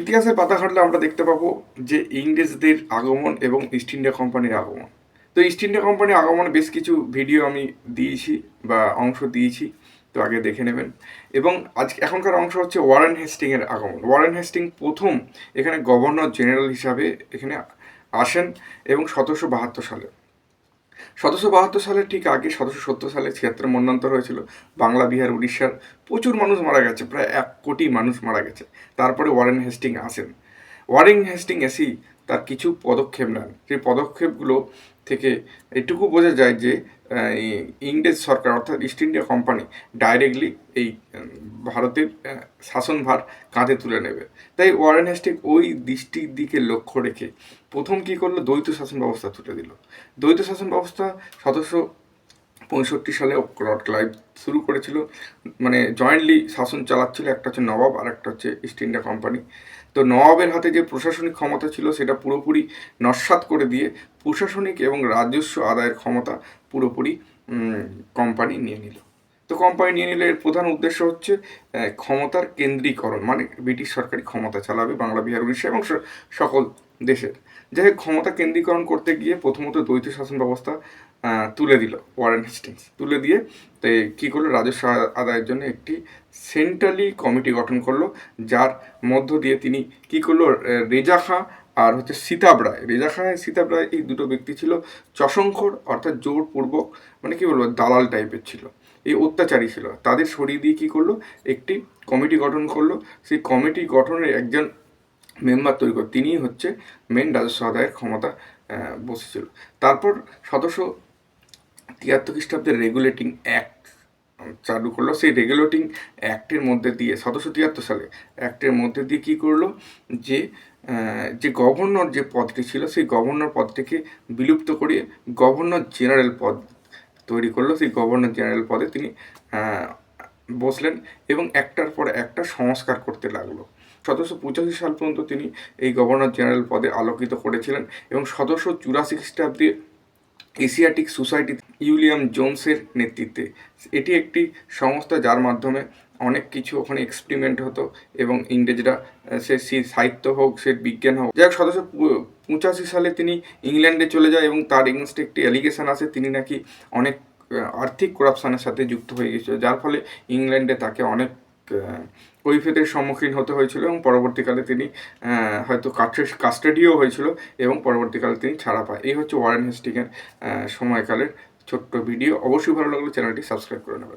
ইতিহাসের পাতা ঘাটলে আমরা দেখতে পাবো যে ইংরেজদের আগমন এবং ইস্ট ইন্ডিয়া কোম্পানির আগমন। তো ইস্ট ইন্ডিয়া কোম্পানির আগমনে বেশ কিছু ভিডিও আমি দিয়েছি বা অংশ দিয়েছি, তো আগে দেখে নেবেন। এবং আজ এখনকার অংশ হচ্ছে ওয়ারেন হেস্টিংয়ের আগমন। ওয়ারেন হেস্টিং প্রথম এখানে গভর্নর জেনারেল হিসাবে এখানে আসেন এবং সতেরোশো বাহাত্তর সালে। সতেরোশো বাহাত্তর সালের ঠিক আগে সতেরোশো সত্তর সালে ছিয়াত্তর মন্নান্তর হয়েছিল। বাংলা, বিহার, উড়িষ্যার প্রচুর মানুষ মারা গেছে, প্রায় এক কোটি মানুষ মারা গেছে। তারপরে ওয়ারেন হেস্টিং আসেন। ওয়ারেন হেস্টিং এসেই তার কিছু পদক্ষেপ নেন। সেই পদক্ষেপগুলো থেকে এটুকু বোঝা যায় যে ইংরেজ সরকার অর্থাৎ ইস্ট ইন্ডিয়া কোম্পানি ডাইরেক্টলি এই ভারতের শাসনভার কাঁধে তুলে নেবে। তাই ওয়ারেন হেস্টিং ওই দৃষ্টির দিকে লক্ষ্য রেখে প্রথম কী করল? দ্বৈত শাসন ব্যবস্থা তুলে দিল। দ্বৈত শাসন ব্যবস্থা সতেরোশো পঁয়ষট্টি সালে লর্ড ক্লাইভ শুরু করেছিল। মানে জয়েন্টলি শাসন চালাচ্ছিল। একটা হচ্ছে নবাব আর একটা হচ্ছে ইস্ট ইন্ডিয়া কোম্পানি তো নবাবের হাতে যে প্রশাসনিক ক্ষমতা ছিল, সেটা পুরোপুরি নস্বাত করে দিয়ে প্রশাসনিক এবং রাজস্ব আদায়ের ক্ষমতা পুরোপুরি কোম্পানি নিয়ে নিল। তো কোম্পানি নিয়ে নিলে এর প্রধান উদ্দেশ্য হচ্ছে ক্ষমতার কেন্দ্রীকরণ মানে ব্রিটিশ সরকারি ক্ষমতা চালাবে বাংলা, বিহার, উড়িষ্যা এবং সকল দেশের। যাই ক্ষমতা কেন্দ্রীকরণ করতে গিয়ে প্রথমত দ্বৈত শাসন ব্যবস্থা তুলে দিল ওয়ারেন হেস্টিংস তুলে দিয়ে তো কী করল? রাজস্ব আদায়ের জন্য একটি সেন্ট্রালি কমিটি গঠন করল, যার মধ্য দিয়ে তিনি কী করল? রেজা খাঁ আর হচ্ছে সীতাব রায়। রেজা খাঁ সীতাব রায় এই দুটো ব্যক্তি ছিল চশঙ্কর অর্থাৎ জোরপূর্বক মানে কি বলব? দালাল টাইপের ছিল। এই অত্যাচারী ছিল। তাদের সরিয়ে দিয়ে কী করল? একটি কমিটি গঠন করল। সেই কমিটি গঠনের একজন মেম্বার তৈরি করে, তিনিই হচ্ছে মেন রাজস্ব আদায়ের ক্ষমতা বসেছিল। তারপর সতেরোশো তিয়াত্তর খ্রিস্টাব্দের রেগুলেটিং অ্যাক্ট চালু করল। সেই রেগুলেটিং অ্যাক্টের মধ্যে দিয়ে, সতেরোশো তিয়াত্তর সালে অ্যাক্টের মধ্যে দিয়ে কী করল? যে যে গভর্নর যে পদটি ছিল, সেই গভর্নর পদটিকে বিলুপ্ত করিয়ে গভর্নর জেনারেল পদ তৈরি করল। সেই গভর্নর জেনারেল পদে তিনি বসলেন এবং একটার পর একটা সংস্কার করতে লাগল। সতেরোশো পঁচাশি সাল পর্যন্ত তিনি এই গভর্নর জেনারেল পদে আলোকিত করেছিলেন এবং সতেরোশো চুরাশি খ্রিস্টাব্দে এশিয়াটিক সোসাইটি ইউলিয়াম জোনসের নেতৃত্বে। এটি একটি সংস্থা যার মাধ্যমে অনেক কিছু ওখানে এক্সপেরিমেন্ট হতো এবং ইংরেজরা সে সাহিত্য হোক, সে বিজ্ঞান হোক, যাই হোক, সতেরোশো পঁচাশি সালে তিনি ইংল্যান্ডে চলে যায় এবং তার এগেনস্টে একটি অ্যালিগেশন আসে তিনি নাকি অনেক আর্থিক করাপশনের সাথে যুক্ত হয়ে গেছিল, যার ফলে ইংল্যান্ডে তাকে অনেক কৈফিয়তের সম্মুখীন হতে হয়েছিল এবং পরবর্তীকালে তিনি হয়তো কাস্টাডিও হয়েছিল এবং পরবর্তীকালে তিনি ছাড়া পায়। এই হচ্ছে ওয়ারেন হেস্টিংয়ের সময়কালের ছোট্ট ভিডিও। অবশ্যই ভালো লাগলে চ্যানেলটি সাবস্ক্রাইব করে নেবেন।